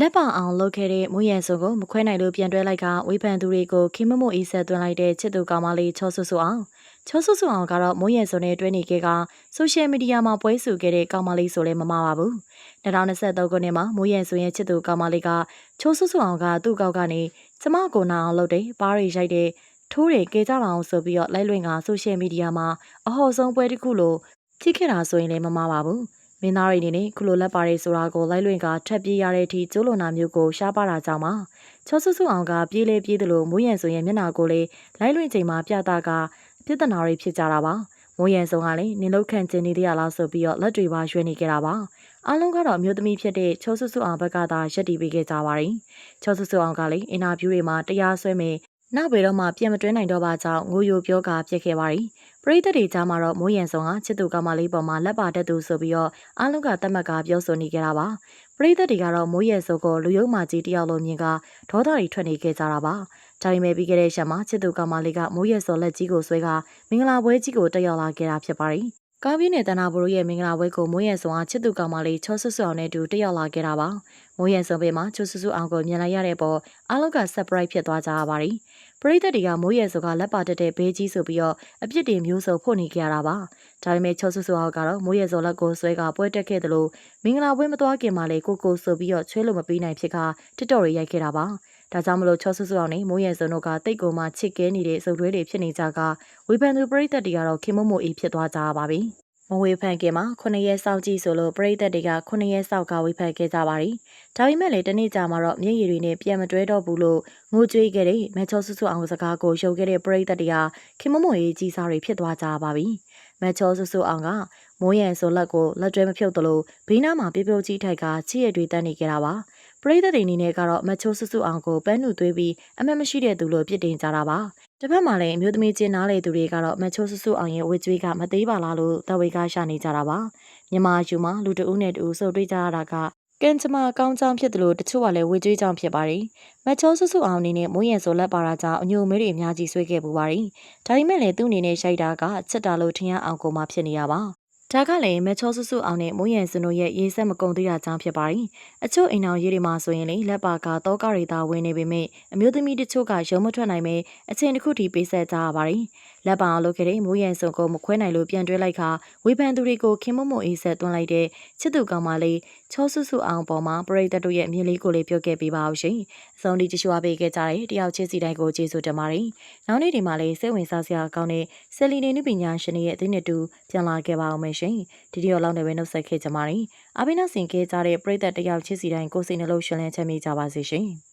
လက်ပအောင်လုပ်ခဲ့တဲ့မွေးရန်စုံကိုမခွဲနိုင်လို့ပြန်တွဲလိုက်ကဝေဖန်သူတွေကိုခင်မမို့အေးဆက်သွင်းလိုက်တဲ့ချစ်သူကောင်မလေးချောဆူဆူအောင်ချောဆူဆူအောင်ကတော့မွေးရန်စုံနဲ့တွဲနေခဲ့ကဆိုရှယ်မီဒီယာမှာပွဲစုခဲ့တဲ့ကောင်မလေးဆိုလည်းမမှားပါဘူး2023ခုနှစ်မှာမွေးရန်စုံရဲ့ချစ်သူကောင်မလေးကချောဆူဆူအောင်ကသူ့ကောက်ကနေကျမကိုနာအောင်လုပ်တယ်ပါးရီရိုက်တဲ့ထိုးတယ်ကေကြပါအောင်ဆိုပြီးတော့လိုက်လွင်ကဆိုရှယ်မီဒီယာမှာအဟော်ဆုံးပွဲတစ်ခုလိုဖြစ်ခဲ့တာဆိုရင်လည်းမမှားပါဘူး မင်းသားတွေအနေနဲ့ခုလိုလက်ပါရဲဆိုတာကိုလိုက်လွင်ကထပ်ပြေးရတဲ့အထိကျိုးလွန်တာမျိုးကိုရှားပါတာကြောင့်ပါချောဆူဆူအောင်ကပြေးလေပြေးသလိုမိုးရန်ဆိုရင်မျက်နှာကိုလေလိုက်လွင်ချိန်မှာပြတာကပြဿနာတွေဖြစ်ကြတာပါမိုးရန်စုံကလည်းနင်လုတ်ခန့်ကျင်နေသေးရလားဆိုပြီးတော့လက်တွေပါရွှဲနေကြတာပါအားလုံးကတော့အမျိုးသမီးဖြစ်တဲ့ချောဆူဆူအောင်ဘက်ကသာရက်တီပေးခဲ့ကြပါတယ်ချောဆူဆူအောင်ကလည်းအင်တာဗျူးတွေမှာတရားစွဲမယ်နောက်ဘယ်တော့မှပြန်မတွဲနိုင်တော့ပါကြောင်းငိုယိုပြောကပြစ်ခဲ့ပါတယ် ပရိသတ်တွေကြားမှာတော့မိုးရန်ဆောင်ကချစ်သူကမလေးပေါ်မှာလက်ပါတက်သူဆိုပြီးတော့အားလုံးကတတ်မှတ်ကပြောဆိုနေကြတာပါပရိသတ်တွေကတော့မိုးရန်စောကိုလူယုံမာကြီးတယောက်လိုမြင်ကဒေါသတွေထွက်နေခဲ့ကြတာပါဒါပေမဲ့ပြီးခဲ့တဲ့ရက်မှာချစ်သူကမလေးကမိုးရန်စောလက်ကြီးကိုဆွဲကမင်္ဂလာပွဲကြီးကိုတက်ရောက်လာခဲ့တာဖြစ်ပါတယ် ကားပြင်းနဲ့တနာဘရိုရဲ့မင်္ဂလာပွဲကိုမိုးရန်ဆောင်ကချစ်သူကောင်မလေးချောဆွဆွအောင်နဲ့တူတက်ရောက်လာခဲ့တာပါမိုးရန်ဆောင်ဘေးမှာချောဆွဆွအောင်ကိုမြင်လိုက်ရတဲ့ပေါ်အားလုံးက surprise ဖြစ်သွားကြရပါတယ်ပရိသတ်တွေကမိုးရဲဆိုကလက်ပါတက်တဲ့ဘေးကြီးဆိုပြီးတော့အပြစ်တွေမျိုးစုံဖို့နေကြရတာပါဒါပေမဲ့ချောဆူဆူအောင်ကတော့မိုးရဲစောလက်ကိုဆွဲကပွဲတက်ခဲ့တယ်လို့မင်္ဂလာပွဲမသွားခင်မှာလေကိုကိုဆိုပြီးတော့ချွဲလို့မပြီးနိုင်ဖြစ်ကတစ်တော်တွေရိုက်ခဲ့တာပါ ဒါကြောင့်မလို့ချောဆူဆူအောင်နဲ့မိုးရဲစုံတို့ကတိတ်ကိုမှချစ်ကဲနေတဲ့စုပ်တွဲတွေဖြစ်နေကြကဝေဖန်သူပရိသတ်တွေကတော့ခင်မမို့အေးဖြစ်သွားကြပါပြီမဝေဖန်ခင်မှာ9ရက်စောက်ကြည့်ဆိုလို့ပရိသတ်တွေက9ရက်စောက်ကဝေဖန်ခဲ့ကြပါရီဒါပေမဲ့လေတနေ့ကြာမှာတော့မျက်ရည်တွေနဲ့ပြန်မတွဲတော့ဘူးလို့ငိုကြွေးခဲ့တဲ့မက်ချောဆူဆူအောင်စကားကိုရုပ်ခဲ့တဲ့ပရိသတ်တွေကခင်မမွေရေးကြီးစားတွေဖြစ်သွားကြပါပြီမက်ချောဆူဆူအောင်ကမိုးရန်ဆိုလက်ကိုလက်တွဲမဖြုတ်သလိုဘေးနားမှာပြပြကြီးထိုက်ကချစ်ရတွေတန်းနေကြတာပါ ပရိသတ်တွေအနေနဲ့ကတော့မချိုးဆူဆူအောင်ကိုပန်းနုသွေးပြီးအမတ်မရှိတဲ့သူလို့ပြစ်တင်ကြတာပါတစ်ဖက်မှာလည်းအမျိုးသမီးချင်းနားလေသူတွေကတော့မချိုးဆူဆူအောင်ရဲ့ဝေကျွေးကမသေးပါလားလို့တဝေကရှာနေကြတာပါမြန်မာယူမှာလူတဦးနဲ့တူစုပ်တွေးကြရတာကကင်ချမကောင်းချောင်းဖြစ်တယ်လို့တချို့ကလည်းဝေကျွေးချောင်းဖြစ်ပါတယ်။မချောဆူဆူအောင်အနေနဲ့မိုးရံဆိုလက်ပါတာကြောင့်အညိုမဲတွေအများကြီးဆွဲခဲ့ပူပါတယ်။ဒါပေမဲ့လည်းသူ့အနေနဲ့ရှိုက်တာကချက်တာလို့ထင်ရအောင်ကိုမှဖြစ်နေရပါ။ ဒါကလည်းမချောဆူဆူအောင်နဲ့မိုးရန်စင်တို့ရဲ့ရေးဆက်မကုန်သေးတာကြောင့်ဖြစ်ပါတယ်။အချို့အိမ်အောင်ရေးတွေမှာဆိုရင်လေလက်ပါကတောကတွေသာဝင်နေပေမဲ့အမျိုးသမီးတချို့ကရုံမထွက်နိုင်ပဲအချိန်တစ်ခုထိပေးဆက်ကြရပါတယ်။လက်ပါအောင်လုပ်ခဲ့တဲ့မိုးရန်စုံကိုမခွဲနိုင်လို့ပြန်တွဲလိုက်ခါဝေဖန်သူတွေကိုခင်မမုံအေးဆက်သွင်းလိုက်တဲ့ချစ်သူကောင်မလေးချောဆူဆူအောင်ပေါ်မှာပရိသတ်တို့ရဲ့အမြင်လေးကိုလေးပြောခဲ့ပေးပါဦးရှင်။အဆုံးထိကြည့်ရှုအားပေးခဲ့ကြတဲ့တယောက်ချင်းစီတိုင်းကိုကျေးဇူးတင်ပါတယ်။နောက်နေ့ဒီမှာလေးစိတ်ဝင်စားစရာကောင်းတဲ့ဆယ်လီနေနုပညာရှင်ရဲ့အသင်းနဲ့တူပြန်လာခဲ့ပါအောင်မယ်ရှင်။ဒီဒီယောလောက်နဲ့ပဲနှုတ်ဆက်ခဲ့ကြပါတယ်။အဘိနာစင်ခဲ့ကြတဲ့ပရိသတ်တယောက်ချင်းစီတိုင်းကိုစိတ်နှလုံးရှင်လန်းချမ်းမြေ့ကြပါစေရှင်။